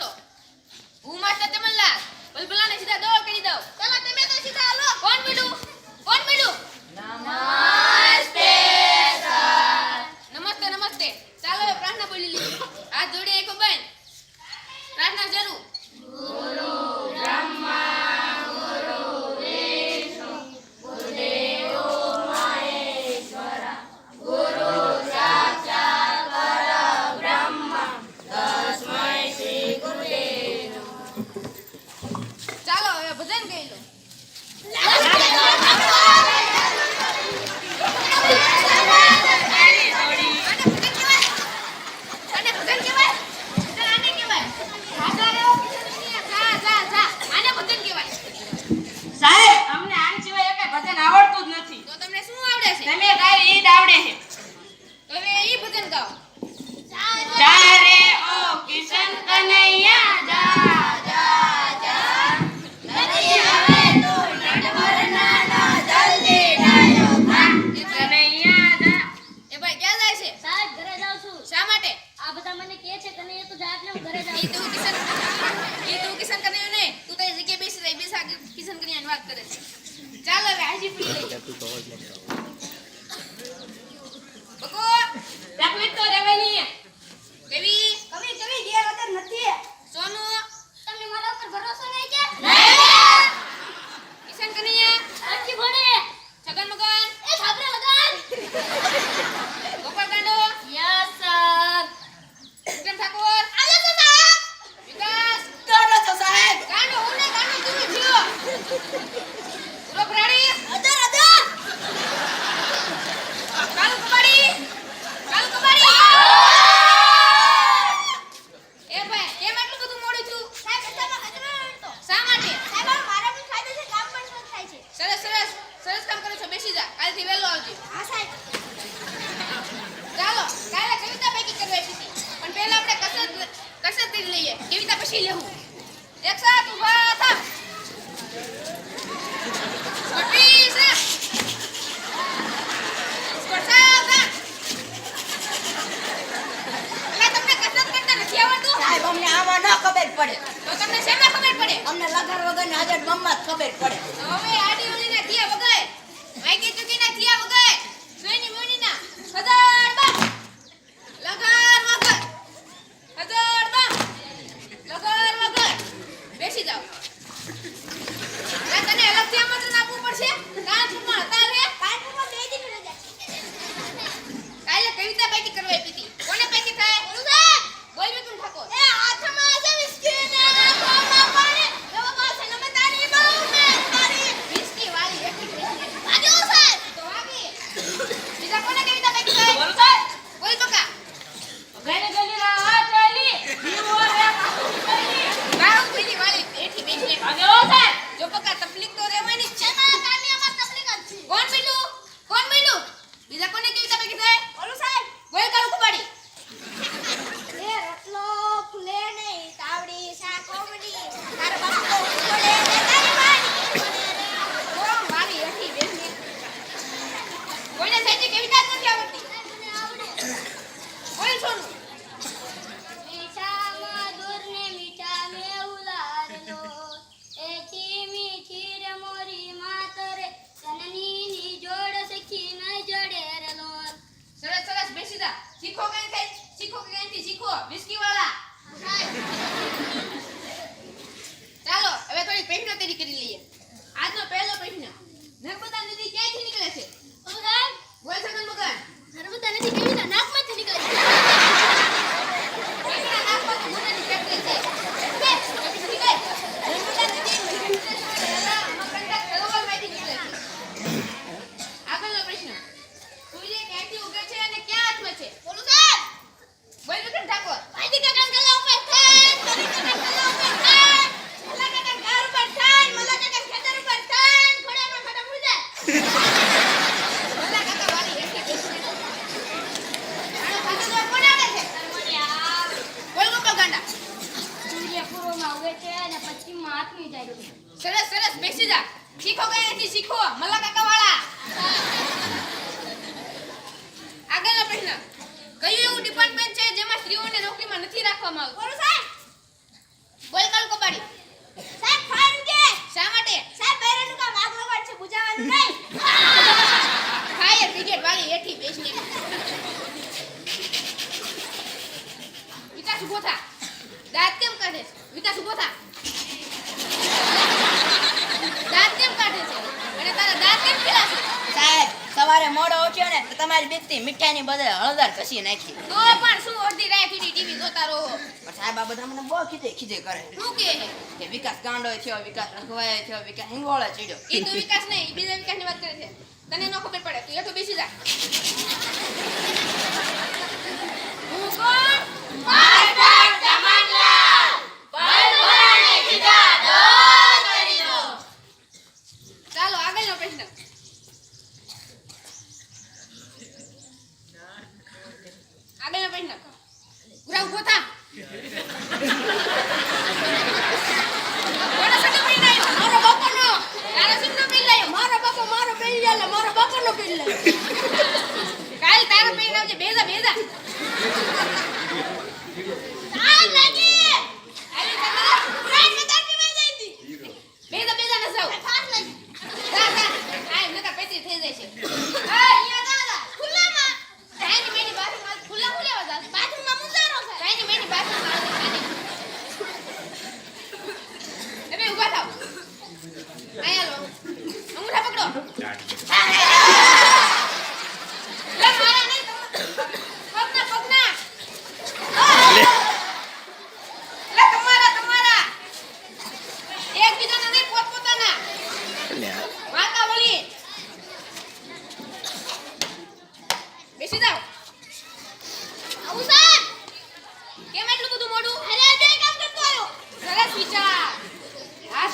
છો હું માસ્ટર ચમનલાલ બલબલાને સીધા દોડ કરી દઉં. ચાલો તમે તો સીધા હાલો. કોણ મીડું કોણ મીડું નમસ્તે નમસ્તે નમસ્તે. ચાલો હવે પ્રાર્થના બોલી લઈએ. હાથ જોડે એકો બંધ પ્રાર્થના જરૂર 这都爱讲。పెట్టుకోలేదు primeiro que? રાખવી જાય સરસ સરસ બેસી જા. શીખો ગયેથી શીખો? મલ્લા કાકા વાળા આગળનો પ્રશ્ન. કયું એવું ડિપાર્ટમેન્ટ છે જેમાં સ્ત્રીઓને નોકરીમાં નથી રાખવામાં આવતું? બોલ સાહેબ. બોલ કાલ સવારે મોડો ઉઠ્યો ને તો તમારી બીકથી મીઠાઈની બદલે હળદર કસી નાખી. તો પણ શું અડધી રાખી સુધી ટીવી જોતા રહો. પણ સાહેબ આ બધા મને બહુ ખીજે ખીજે કરે શું કે કે વિકાસ ગાંડો થયો વિકાસ રખવાય થયો વિકાસ હિંગોળે ચડ્યો. એ તો વિકાસ નહીં બીજા વિકાસની વાત કરે છે. તને ન ખબર પડે તું તો બેસી જા હું કોણ માસ્ટર ચમનલાલ બળબળાને સીધા દોર કરી દો ચાલો આગળનો પ્રશ્ન આગળનો પ્રશ્ન ગુરા ઊભો થા કોનો સટો પહેરીને આવ્યો? મારો બાપાનો. તારો સટો પહેરીને આવ્યો? મારો બાપો મારો પહેરી આલે, મારો બાપાનો પહેરી લે. કાલ તારા પૈસા બેજા, બેજા. તાર લાગી. આવી તો મારા ફ્રેન્ડ બધા પીવાઈ જાય તી. બેજા, બેજા ન જાવ. જા, જા. આય, નકર પેટી થઈ જાય છે. આ, અહીંયા જા, જા. ખુલ્લામાં. કાંઈની મેની બાથરૂમમાં ખુલ્લા હું લેવા જાસ? બાથરૂમમાં મુંજારો છે. કાંઈની મેની બાથરૂમમાં આવજે, કાંઈની. એ બે ઊભા થાવ અહીંયા લો અંગૂઠા પકડો લે મારા નહીં પગના પગના લે તમારા તમારા એકબીજાના નહીં પોતપોતાના માતા બોલી બેસી જાઓ આવું સાહેબ કેમ એટલું બધું મોડું અરે બે કામ કરતો આવ્યો સરસ વિચાર આ તો નહીં આવશો ને બીજી તો સાહેબ મેં કીધું ખાલી હાથથી પડી આગળનો પ્રશ્ન સૌથી મોટો વાઘ કયો બોલું સાહેબ બોલ ભૂરા જમણવાર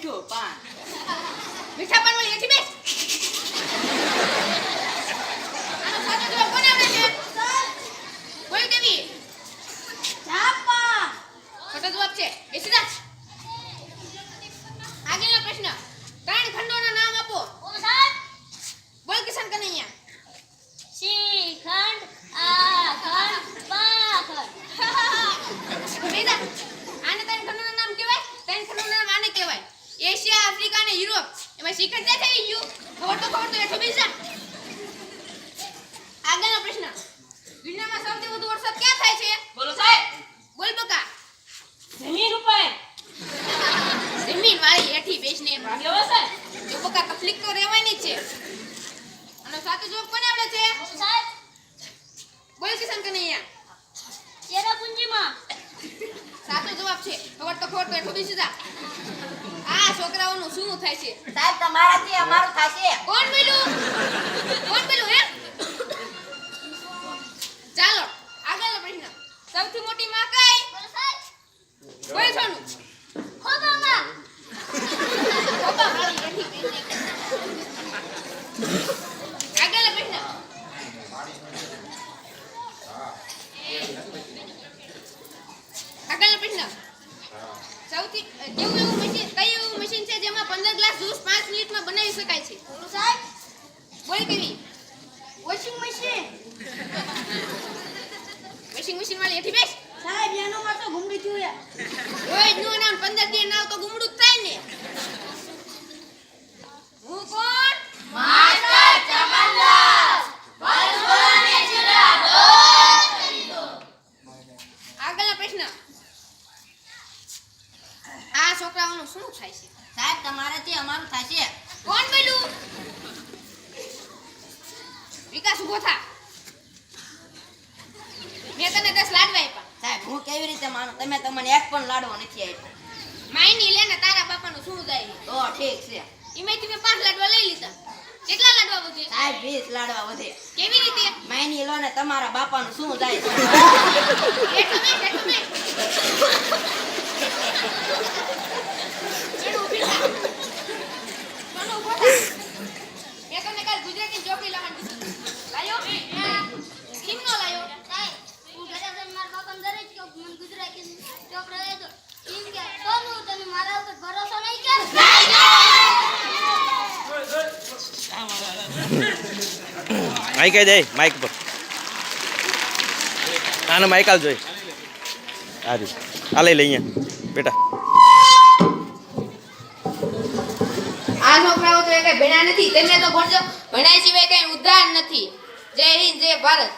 给我爸 એશિયા આફ્રિકા અને યુરોપ. એમાં શિખર ક્યાં થઈ ગયું? ખબર તો ખબર તો હેઠો બેસી આગળનો પ્રશ્ન. દુનિયામાં સૌથી વધુ વરસાદ ક્યાં થાય છે? બોલો સાહેબ. બોલ બકા જમીન ઉપર. જમીન વાળી હેઠી બેસને કેવો સાહેબ. જો બકા તકલીફ તો રહેવાની છે. અને સાચો જવાબ કોને આવડે છે? સાહેબ. બોલ કિશન કનૈયા ચેરાપુંજીમાં. સાચો જવાબ છે. ખબર તો ખબર તો હેઠો બેસી જા. આ છોકરાઓનું શું થાય છે? સાહેબ તમારાથી અમારું થશે. કોણ બોલ્યું કોણ બોલ્યું હે? ચાલો આગળ પ્રશ્ન. સૌથી મોટી માં કઈ? કોઈ સોનું. ખોબા પ્રશ્ન. પ્રશ્ન. સૌથી કેવું એવું મશીન એવું મશીન છે જેમાં 15 ગ્લાસ જ્યુસ 5 મિનિટમાં બનાવી શકાય છે. બોલો સાહેબ. બોલ કેવી? Washing machine. વોશિંગ મશીન વાળી હેઠી બેસ. સાહેબ એનો માં તો ગુમડી થયું ઓય નો નામ 15 દી નાવ તો ગુમડું જ થાય ને. હું કોણ? માસ્ટર ચમનલાલ બળબળાને સીધા દોર કરી દો આગળનો પ્રશ્ન આ છોકરાઓનું શું થાય છે સાહેબ તમારાથી અમારું થશે કોણ બોલ્યું વિકાસ ઊભો થા મેં તને દસ લાડવા આપ્યા સાહેબ હું કેવી રીતે માનું તમે તમને એક પણ લાડવો નથી આપ્યો. માયની લે ને તારા બાપાનું શું જાય તો ઠીક છે. એમાંથી મેં પાંચ લાડવા લઈ લીધા. કેટલા લાડવા વધે? સાહેબ વીસ લાડવા વધે. કેવી રીતે? માયની લો ને તમારા બાપાનું શું જાય છે હેઠો બેસ, હેઠો બેસ. ચલો, ઊભી થા. ચલો, ઊભો થા. મેં તને કાલ ગુજરાતી ચોપડી લાવવાની કીધી. લાયો? કેમ નો લાયો? સાહેબ હું ઘરે જઈને મારા બાપાને દરેક કહું કે માઇક જાય માઇક પર. આને માઇક આલ જોઈ. આ આ લઈ લઈ અહીંયા. બેટા. આ છોકરાઓ તો એ કઈ ભણ્યા નથી. તેમને તો ભણજો. ભણ્યા સિવાય કઈ ઉદાહરણ નથી. જય હિન્દ, જય ભારત.